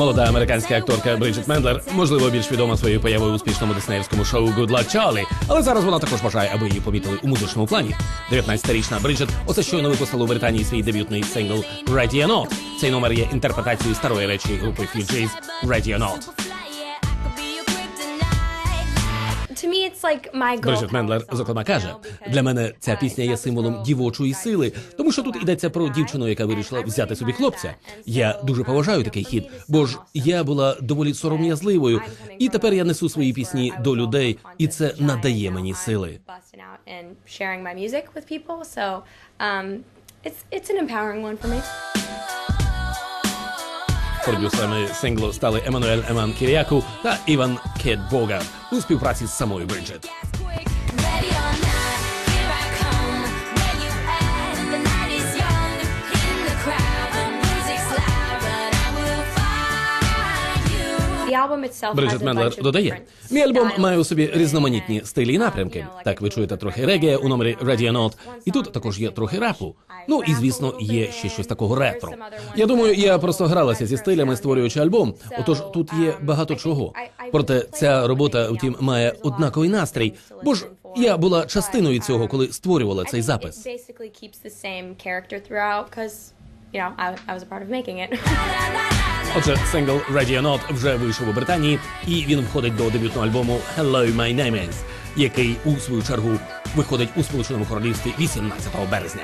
Молода американська акторка Бриджит Мендлер, можливо, більш відома своєю появою у успішному диснеївському шоу Good Luck Charlie, але зараз вона також бажає, аби її помітили у музичному плані. 19-річна Бриджит оце щойно випустила у Британії свій дебютний сингл Ready or Not. Цей номер є інтерпретацією старої речі групи Fugees Ready or Not. Бриджит Мендлер, зокрема, каже: для мене ця пісня є символом дівочої сили, тому що тут йдеться про дівчину, яка вирішила взяти собі хлопця. Я дуже поважаю такий хід, бо ж я була доволі сором'язливою, і тепер я несу свої пісні до людей, і це надає мені сили. Um, it's it's an empowering one for me. Продюсерами синглу стали Еммануель Еман Кіріаку та Іван Кет Бога у співпраці з самою Бриджит. Бриджит Мендлер додає: мій альбом має у собі різноманітні стилі і um, напрямки. Так ви чуєте трохи регія у номері Radio і тут також є трохи рапу. Ну і звісно, є ще щось такого ретро. Я думаю, я просто гралася зі стилями, створюючи альбом. Отож тут є um, багато чого. Проте ця робота, втім, має однаковий настрій. Бо ж я була частиною цього, um, коли створювала цей запис. You know I, I was a part of making it. Отже, сингл Radio Not вже вийшов у Британії, і він входить до дебютного альбому Hello My Name Is, який у свою чергу виходить у Сполученому Королівстві 18 березня.